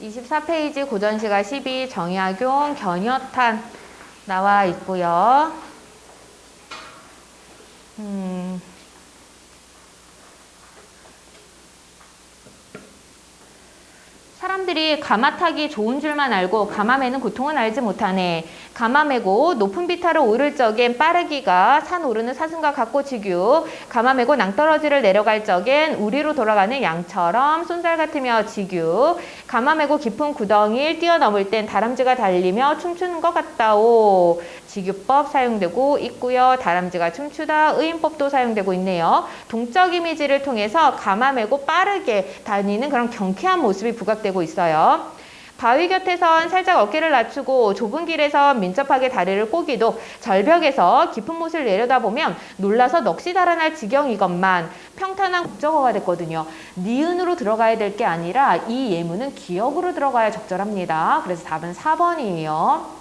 24페이지 고전시가 12 정약용 견여탄 나와 있고요. 음. 사람들이 가마 타기 좋은 줄만 알고 가마 매는 고통은 알지 못하네. 가마 매고 높은 비탈을 오를 적엔 빠르기가 산 오르는 사슴과 같고 지규. 가마 매고 낭떠러지를 내려갈 적엔 우리로 돌아가는 양처럼 손살 같으며 지규. 가마 매고 깊은 구덩이를 뛰어넘을 땐 다람쥐가 달리며 춤추는 것 같다오. 지규법 사용되고 있고요. 다람쥐가 춤추다 의인법도 사용되고 있네요. 동적 이미지를 통해서 가마 매고 빠르게 다니는 그런 경쾌한 모습이 부각되고 있어요. 바위 곁에선 살짝 어깨를 낮추고 좁은 길에선 민첩하게 다리를 꼬기도 절벽에서 깊은 못을 내려다보면 놀라서 넋이 달아날 지경이건만 평탄한 국정어가 됐거든요. 니은으로 들어가야 될 게 아니라 이 예문은 기억으로 들어가야 적절합니다. 그래서 답은 4번이에요.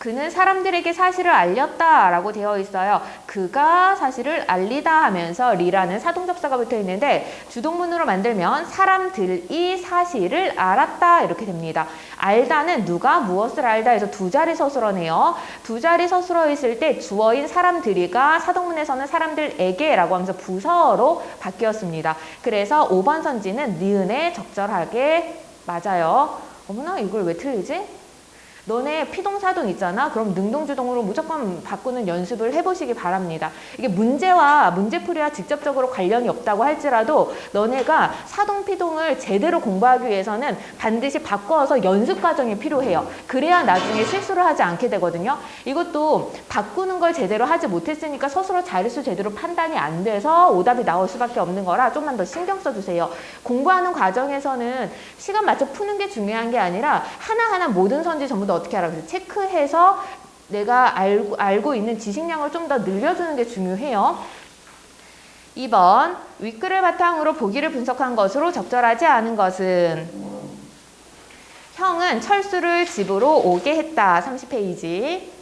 그는 사람들에게 사실을 알렸다 라고 되어 있어요. 그가 사실을 알리다 하면서 리라는 사동접사가 붙어 있는데 주동문으로 만들면 사람들이 사실을 알았다 이렇게 됩니다. 알다는 누가 무엇을 알다 해서 두 자리 서술어네요. 두 자리 서술어 있을 때 주어인 사람들이가 사동문에서는 사람들에게 라고 하면서 부서로 바뀌었습니다. 그래서 5번 선지는 니은에 적절하게 맞아요. 어머나 이걸 왜 틀리지? 너네 피동사동 있잖아. 그럼 능동주동으로 무조건 바꾸는 연습을 해보시기 바랍니다. 이게 문제와 문제풀이와 직접적으로 관련이 없다고 할지라도 너네가 사동 피동을 제대로 공부하기 위해서는 반드시 바꿔서 연습 과정이 필요해요. 그래야 나중에 실수를 하지 않게 되거든요. 이것도 바꾸는 걸 제대로 하지 못했으니까 스스로 자릿수 제대로 판단이 안 돼서 오답이 나올 수밖에 없는 거라 좀만 더 신경 써주세요. 공부하는 과정에서는 시간 맞춰 푸는 게 중요한 게 아니라 하나하나 모든 선지 전부 다 어떻게 하라 그래서 체크해서 내가 알고, 알고 있는 지식량을 좀 더 늘려주는 게 중요해요. 2번 윗글을 바탕으로 보기를 분석한 것으로 적절하지 않은 것은 형은 철수를 집으로 오게 했다. 30페이지.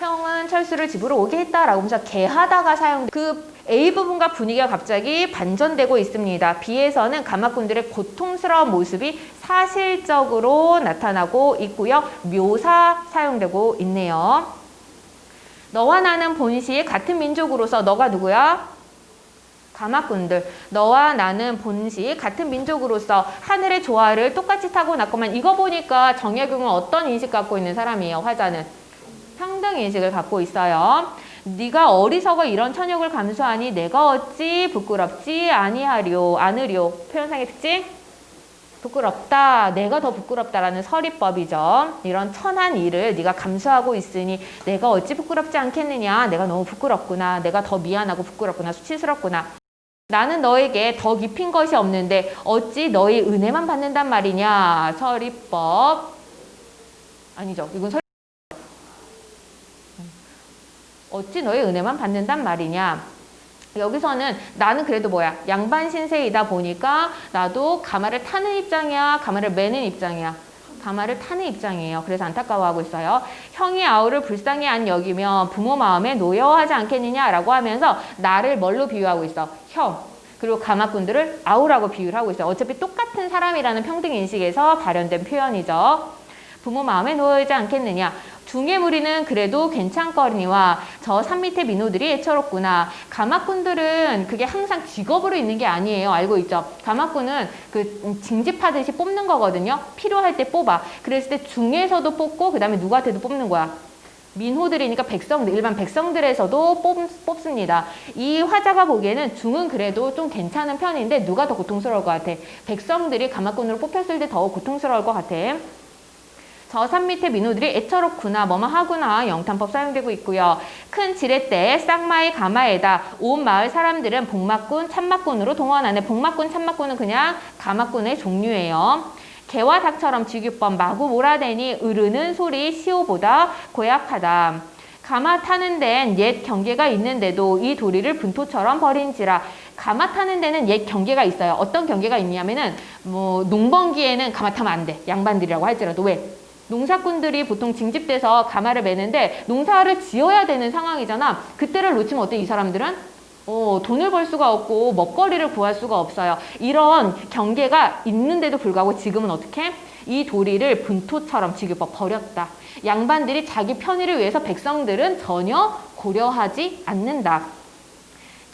형은 철수를 집으로 오게 했다라고 하면서 개하다가 사용 그 A 부분과 분위기가 갑자기 반전되고 있습니다. B에서는 가마꾼들의 고통스러운 모습이 사실적으로 나타나고 있고요. 묘사 사용되고 있네요. 너와 나는 본시 같은 민족으로서 너가 누구야? 가마꾼들 너와 나는 본시 같은 민족으로서 하늘의 조화를 똑같이 타고났구만 이거 보니까 정약용은 어떤 인식 갖고 있는 사람이에요 화자는 평등 인식을 갖고 있어요. 네가 어리석어 이런 천욕을 감수하니 내가 어찌 부끄럽지? 아니하리오 않으리오. 표현상의 특징? 부끄럽다. 내가 더 부끄럽다라는 서리법이죠. 이런 천한 일을 네가 감수하고 있으니 내가 어찌 부끄럽지 않겠느냐? 내가 너무 부끄럽구나. 내가 더 미안하고 부끄럽구나. 수치스럽구나. 나는 너에게 더 깊인 것이 없는데 어찌 너의 은혜만 받는단 말이냐? 서리법. 아니죠. 이건 설 어찌 너의 은혜만 받는단 말이냐? 여기서는 나는 그래도 뭐야? 양반 신세이다 보니까 나도 가마를 타는 입장이야 가마를 매는 입장이야. 가마를 타는 입장이에요. 그래서 안타까워하고 있어요. 형이 아우를 불쌍히 안 여기면 부모 마음에 노여워하지 않겠느냐라고 하면서 나를 뭘로 비유하고 있어? 형. 그리고 가마꾼들을 아우라고 비유를 하고 있어요. 어차피 똑같은 사람이라는 평등 인식에서 발현된 표현이죠. 부모 마음에 놓여있지 않겠느냐 중의 무리는 그래도 괜찮거니와 저 산 밑에 민호들이 애처롭구나. 가마꾼들은 그게 항상 직업으로 있는 게 아니에요. 알고 있죠? 가마꾼은 그 징집하듯이 뽑는 거거든요. 필요할 때 뽑아. 그랬을 때 중에서도 뽑고 그 다음에 누구한테도 뽑는 거야. 민호들이니까 백성들, 일반 백성들에서도 뽑, 뽑습니다. 이 화자가 보기에는 중은 그래도 좀 괜찮은 편인데 누가 더 고통스러울 것 같아? 백성들이 가마꾼으로 뽑혔을 때 더 고통스러울 것 같아. 저 산 밑에 민호들이 애처롭구나 뭐뭐 하구나 영탄법 사용되고 있고요. 큰 지렛대 쌍마의 가마에다 온 마을 사람들은 복막꾼 참막꾼으로 동원하는 복막꾼 참막꾼은 그냥 가마꾼의 종류예요. 개와 닭처럼 지규법 마구 몰아대니 으르는 소리 시오보다 고약하다. 가마 타는 데는 옛 경계가 있는데도 이 도리를 분토처럼 버린지라 가마 타는 데는 옛 경계가 있어요. 어떤 경계가 있냐면은 뭐 농번기에는 가마 타면 안 돼. 양반들이라고 할지라도 왜? 농사꾼들이 보통 징집돼서 가마를 매는데 농사를 지어야 되는 상황이잖아. 그때를 놓치면 어때 이 사람들은? 어, 돈을 벌 수가 없고 먹거리를 구할 수가 없어요. 이런 경계가 있는데도 불구하고 지금은 어떻게? 이 도리를 분토처럼 지급법 버렸다. 양반들이 자기 편의를 위해서 백성들은 전혀 고려하지 않는다.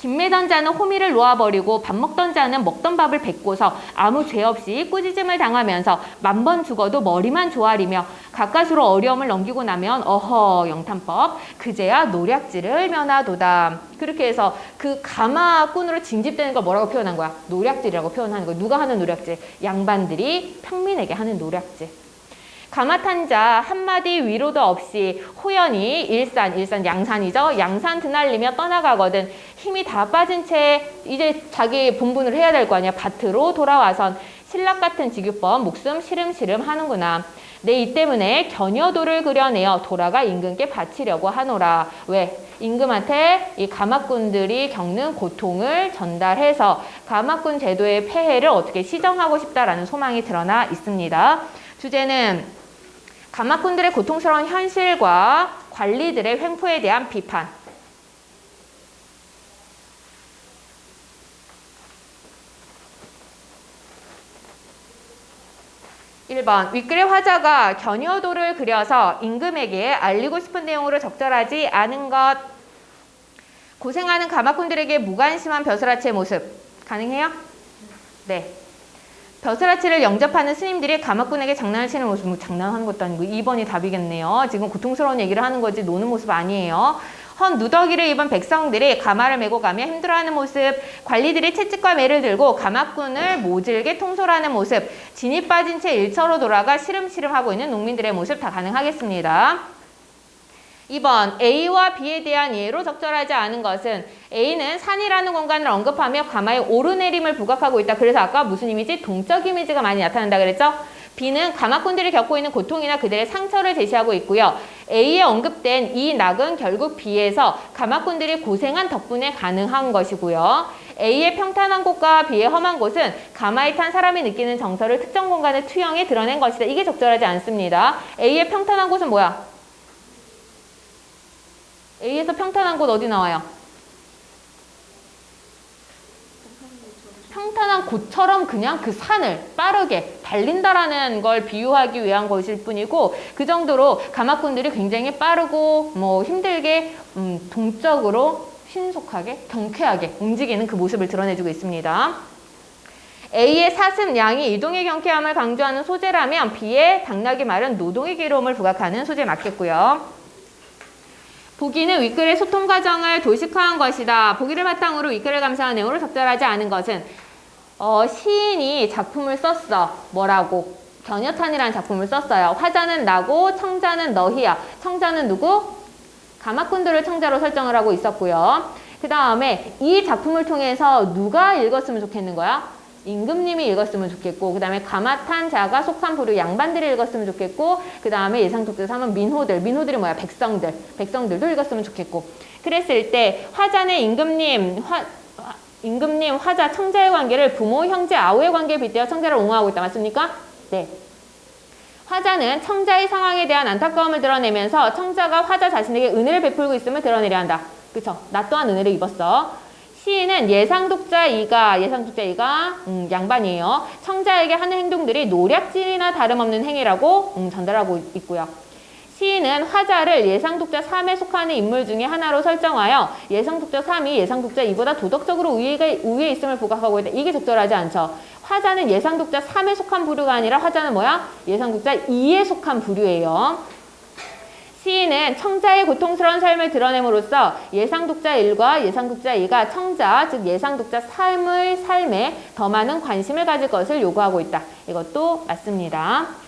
김매던 자는 호미를 놓아버리고 밥 먹던 자는 먹던 밥을 뱉고서 아무 죄 없이 꾸짖음을 당하면서 만번 죽어도 머리만 조아리며 가까스로 어려움을 넘기고 나면 어허 영탄법 그제야 노략질을 면하도다. 그렇게 해서 그 가마꾼으로 징집되는 걸 뭐라고 표현한 거야? 노략질이라고 표현하는 거야. 누가 하는 노략질? 양반들이 평민에게 하는 노략질 가마탄 자 한마디 위로도 없이 호연히 일산, 일산 양산이죠. 양산 드날리며 떠나가거든 힘이 다 빠진 채 이제 자기 본분을 해야 될 거 아니야. 밭으로 돌아와선 신락 같은 지규법 목숨 시름시름 하는구나. 내 이 때문에 견여도를 그려내어 돌아가 임금께 바치려고 하노라. 왜? 임금한테 이 가마꾼들이 겪는 고통을 전달해서 가마꾼 제도의 폐해를 어떻게 시정하고 싶다라는 소망이 드러나 있습니다. 주제는 가마꾼들의 고통스러운 현실과 관리들의 횡포에 대한 비판. 일번 윗글의 화자가 견여도를 그려서 임금에게 알리고 싶은 내용으로 적절하지 않은 것. 고생하는 가마꾼들에게 무관심한 벼슬아치의 모습. 가능해요? 네. 벼슬아치를 영접하는 스님들이 가마꾼에게 장난을 치는 모습, 뭐 장난하는 것도 아니고 2번이 답이겠네요. 지금 고통스러운 얘기를 하는 거지 노는 모습 아니에요. 헌 누더기를 입은 백성들이 가마를 메고 가며 힘들어하는 모습, 관리들이 채찍과 매를 들고 가마꾼을 모질게 통솔하는 모습, 진이 빠진 채 일처로 돌아가 시름시름 하고 있는 농민들의 모습 다 가능하겠습니다. 2번 A와 B에 대한 예로 적절하지 않은 것은 A는 산이라는 공간을 언급하며 가마의 오르내림을 부각하고 있다. 그래서 아까 무슨 이미지? 동적 이미지가 많이 나타난다 그랬죠? B는 가마꾼들이 겪고 있는 고통이나 그들의 상처를 제시하고 있고요. A에 언급된 이 낙은 결국 B에서 가마꾼들이 고생한 덕분에 가능한 것이고요. A의 평탄한 곳과 B의 험한 곳은 가마에 탄 사람이 느끼는 정서를 특정 공간의 투영에 드러낸 것이다. 이게 적절하지 않습니다. A의 평탄한 곳은 뭐야? A에서 평탄한 곳 어디 나와요? 평탄한 곳처럼 그냥 그 산을 빠르게 달린다라는 걸 비유하기 위한 것일 뿐이고 그 정도로 가마꾼들이 굉장히 빠르고 뭐 힘들게 음, 동적으로 신속하게 경쾌하게 움직이는 그 모습을 드러내주고 있습니다. A의 사슴, 양이 이동의 경쾌함을 강조하는 소재라면 B의 당나귀 말은 노동의 괴로움을 부각하는 소재 맞겠고요. 보기는 윗글의 소통 과정을 도식화한 것이다. 보기를 바탕으로 윗글을 감상한 내용으로 적절하지 않은 것은 어, 시인이 작품을 썼어. 뭐라고? 견여탄이라는 작품을 썼어요. 화자는 나고 청자는 너희야. 청자는 누구? 가마꾼들을 청자로 설정을 하고 있었고요. 그 다음에 이 작품을 통해서 누가 읽었으면 좋겠는 거야? 임금님이 읽었으면 좋겠고 그 다음에 가마탄 자가 속한 부류 양반들이 읽었으면 좋겠고 그 다음에 예상독자 3은 민호들 민호들이 뭐야 백성들 백성들도 읽었으면 좋겠고 그랬을 때 화자는 임금님 화, 임금님 화자 청자의 관계를 부모 형제 아우의 관계에 빗대어 청자를 옹호하고 있다 맞습니까? 네. 화자는 청자의 상황에 대한 안타까움을 드러내면서 청자가 화자 자신에게 은혜를 베풀고 있음을 드러내려 한다. 그쵸? 나 또한 은혜를 입었어. 시인은 예상 독자 이가 예상 독자 이가 음, 양반이에요. 청자에게 하는 행동들이 노략질이나 다름없는 행위라고 음, 전달하고 있고요. 시인은 화자를 예상독자 3에 속하는 인물 중에 하나로 설정하여 예상독자 3이 예상독자 2보다 도덕적으로 우위가, 우위에 있음을 부각하고 있다. 이게 적절하지 않죠. 화자는 예상독자 3에 속한 부류가 아니라 화자는 뭐야? 예상독자 2에 속한 부류예요. 시인은 청자의 고통스러운 삶을 드러냄으로써 예상독자 1과 예상독자 2가 청자, 즉 예상독자 3의 삶에 더 많은 관심을 가질 것을 요구하고 있다. 이것도 맞습니다.